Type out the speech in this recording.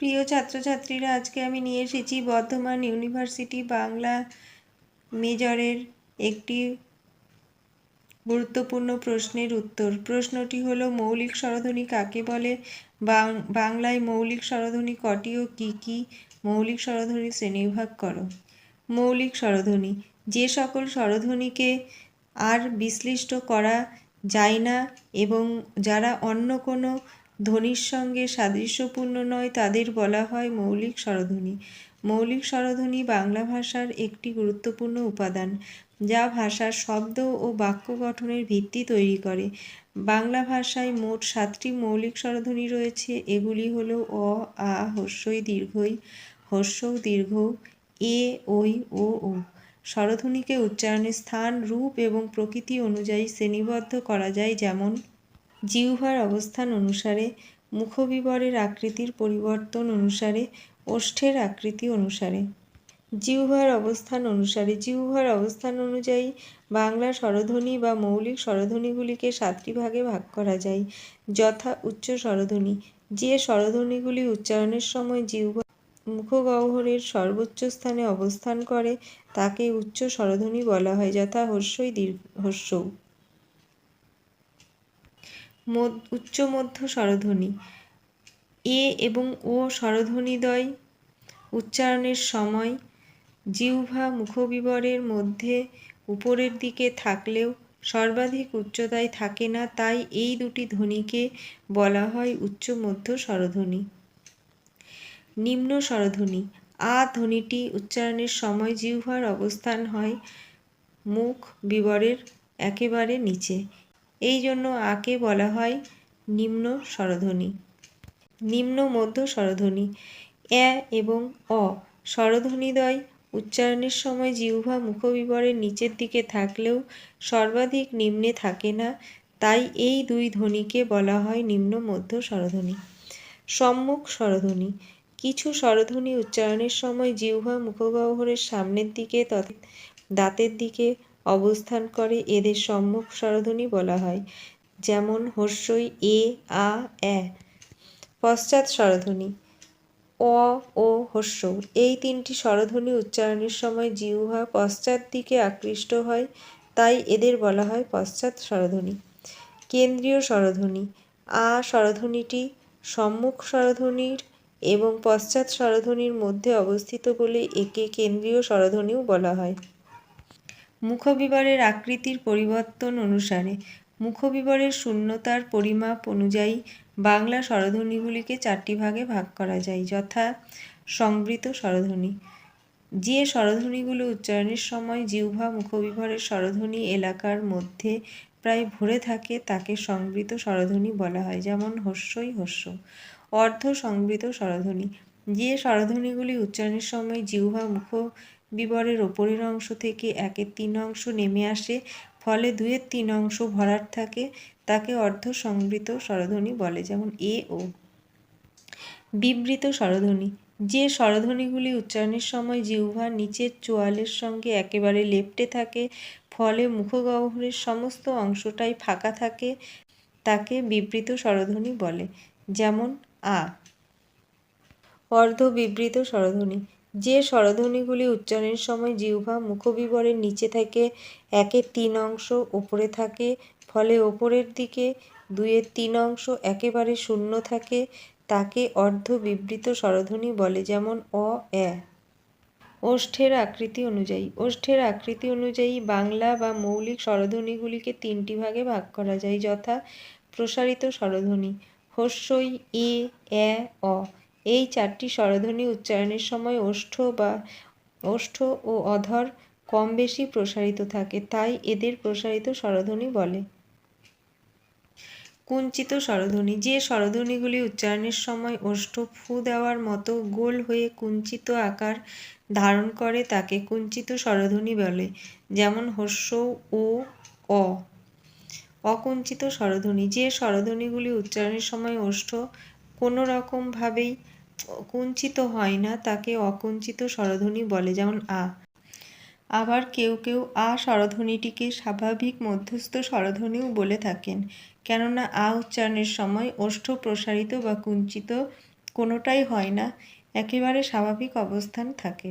প্রিয় ছাত্রছাত্রীরা, আজকে আমি নিয়ে এসেছি বর্ধমান ইউনিভার্সিটি বাংলা মেজরের একটি গুরুত্বপূর্ণ প্রশ্নের উত্তর। প্রশ্নটি হলো, মৌলিক স্বরধ্বনি কাকে বলে? বাংলায় মৌলিক স্বরধ্বনি কটি ও কী কী মৌলিক স্বরধ্বনি শ্রেণীবিভাগ করো? মৌলিক স্বরধ্বনি যে সকল স্বরধ্বনিকে আর বিশ্লিষ্ট করা যায় না এবং যারা অন্য কোনো ধ্বনির সঙ্গে সাদৃশ্যপূর্ণ নয় তাদের বলা হয় মৌলিক স্বরধ্বনি। মৌলিক স্বরধ্বনি বাংলা ভাষার একটি গুরুত্বপূর্ণ উপাদান, যা ভাষার শব্দ ও বাক্য গঠনের ভিত্তি তৈরি করে। বাংলা ভাষায় মোট সাতটি মৌলিক স্বরধ্বনি রয়েছে, এগুলি হল অ, আ হস্যই দীর্ঘই হস্যৌ দীর্ঘ, এ ওই ও ও স্বরধ্বনিকে উচ্চারণের স্থান, রূপ এবং প্রকৃতি অনুযায়ী শ্রেণীবদ্ধ করা যায়, যেমন জিহ্বার অবস্থান অনুসারে, মুখবিবরের আকৃতির পরিবর্তন অনুসারে, ওষ্ঠের আকৃতি অনুসারে। জিহ্বার অবস্থান অনুসারে, জিহ্বার অবস্থান অনুযায়ী বাংলা স্বরধ্বনি বা মৌলিক স্বরধ্বনিগুলিকে সাতটি ভাগে ভাগ করা যায়। যথা উচ্চ স্বরধ্বনি। যে স্বরধ্বনিগুলি উচ্চারণের সময় জিহ্বা মুখগহ্বরের সর্বোচ্চ স্থানে অবস্থান করে, তাকে উচ্চ স্বরধ্বনি বলা হয়, যথা হস্যই দীর্ঘ মধ্য- উচ্চ মধ্য স্বরধ্বনি। এ এবং ও স্বরধ্বনিদ্বয় উচ্চারণের সময় জিহ্বা মুখবিবরের মধ্যে উপরের দিকে থাকলেও সর্বাধিক উচ্চতায় থাকে না, তাই এই দুটি ধ্বনিকে বলা হয় উচ্চ মধ্য স্বরধ্বনি। নিম্ন স্বরধ্বনি, আ ধ্বনিটি উচ্চারণের সময় জিহ্বার অবস্থান হয় মুখ বিবরের একেবারে নিচে। এই জন্য আকে বলা হয় নিম্ন স্বরধ্বনি। নিম্ন মধ্য স্বরধ্বনি। এ এবং অ। স্বরধ্বনিদ্বয় উচ্চারণের সময় জিহ্বা মুখবিবরের নিচের দিকে থাকলেও সর্বাধিক নিম্নে থাকে না, তাই এই দুই ধ্বনিকে বলা হয় নিম্ন মধ্য স্বরধ্বনি। সম্মুখ স্বরধ্বনি। কিছু স্বরধ্বনি উচ্চারণের সময় জিহ্বা মুখগহ্বরের সামনের দিকে দাঁতের দিকে অবস্থান করে, এদের সম্মুখ স্বরধ্বনি বলা হয়, যেমন হস্যই এ, আ, এ। পশ্চাৎ স্বরধ্বনি, অ, ও হস্য এই তিনটি স্বরধ্বনি উচ্চারণের সময় জিহ্বা পশ্চাৎ দিকে আকৃষ্ট হয়, তাই এদের বলা হয় পশ্চাৎ স্বরধ্বনি। কেন্দ্রীয় স্বরধ্বনি, আ স্বরধ্বনিটি সম্মুখ স্বরধ্বনির এবং পশ্চাৎ স্বরধ্বনির মধ্যে অবস্থিত বলে একে কেন্দ্রীয় স্বরধ্বনিও বলা হয়। মুখবিবরের আকৃতির পরিবর্তন অনুসারে, মুখবিবরের শূন্যতার পরিমাপ অনুযায়ী বাংলা স্বরধ্বনিগুলিকে চারটি ভাগে ভাগ করা যায়, যথা সংবৃত স্বরধ্বনি। যে স্বরধ্বনিগুলো উচ্চারণের সময় জিহ্বা মুখবিবরের স্বরধ্বনি এলাকার মধ্যে প্রায় ভরে থাকে, তাকে সংবৃত স্বরধ্বনি বলা হয়, যেমন হস্যই হস্য। অর্ধ সংবৃত স্বরধ্বনি। যে স্বরধ্বনিগুলি উচ্চারণের সময় জিহ্বা মুখ বিবরের ওপরের অংশ থেকে একের তিন অংশ নেমে আসে, ফলে দুয়ের তিন অংশ ভরাট থাকে, তাকে অর্ধ সংবৃত স্বরধ্বনি বলে, যেমন এ ও। বিবৃত স্বরধ্বনি। যে স্বরধ্বনিগুলি উচ্চারণের সময় জিহ্বার নিচের চোয়ালের সঙ্গে একেবারে লেপ্টে থাকে, ফলে মুখগহ্বরের সমস্ত অংশটাই ফাঁকা থাকে, তাকে বিবৃত স্বরধ্বনি বলে, যেমন আ। অর্ধ বিবৃত স্বরধ্বনি। যে স্বরধ্বনিগুলি উচ্চারণের সময় জিহ্বা মুখবিবরের নিচে থাকে, একের তিন অংশ ওপরে থাকে, ফলে ওপরের দিকে দুইয়ের তিন অংশ একেবারে শূন্য থাকে, তাকে অর্ধ বিবৃত স্বরধ্বনি বলে যেমন অ, এ। ওষ্ঠের আকৃতি অনুযায়ী, ওষ্ঠের আকৃতি অনুযায়ী বাংলা বা মৌলিক স্বরধ্বনিগুলিকে তিনটি ভাগে ভাগ করা যায়, যথা প্রসারিত স্বরধ্বনি, হস্যই এ, অ। এই চারটি স্বরধ্বনি উচ্চারণের সময় ওষ্ঠ বা ওষ্ঠ ও অধর কম বেশি প্রসারিত থাকে, তাই এদের প্রসারিত স্বরধ্বনি বলে। কুঞ্চিত স্বরধ্বনি, যে স্বরধ্বনিগুলি উচ্চারণের সময় ওষ্ঠ ফু দেওয়ার মতো গোল হয়ে কুঞ্চিত আকার ধারণ করে, তাকে কুঞ্চিত স্বরধ্বনি বলে, যেমন হস্য ও, অ। অকুঞ্চিত স্বরধ্বনি, যে স্বরধ্বনিগুলি উচ্চারণের সময় ওষ্ঠ কোনো রকমভাবেই কুঞ্চিত হয় না, তাকে অকুঞ্চিত স্বরধ্বনি বলে, যেমন আ। আবার কেউ কেউ আ স্বরধ্বনিটিকে স্বাভাবিক মধ্যস্থ স্বরধ্বনিও বলে থাকেন, কেননা আ উচ্চারণের সময় ওষ্ঠ, প্রসারিত বা কুঞ্চিত কোনোটাই হয় না, একেবারে স্বাভাবিক অবস্থান থাকে।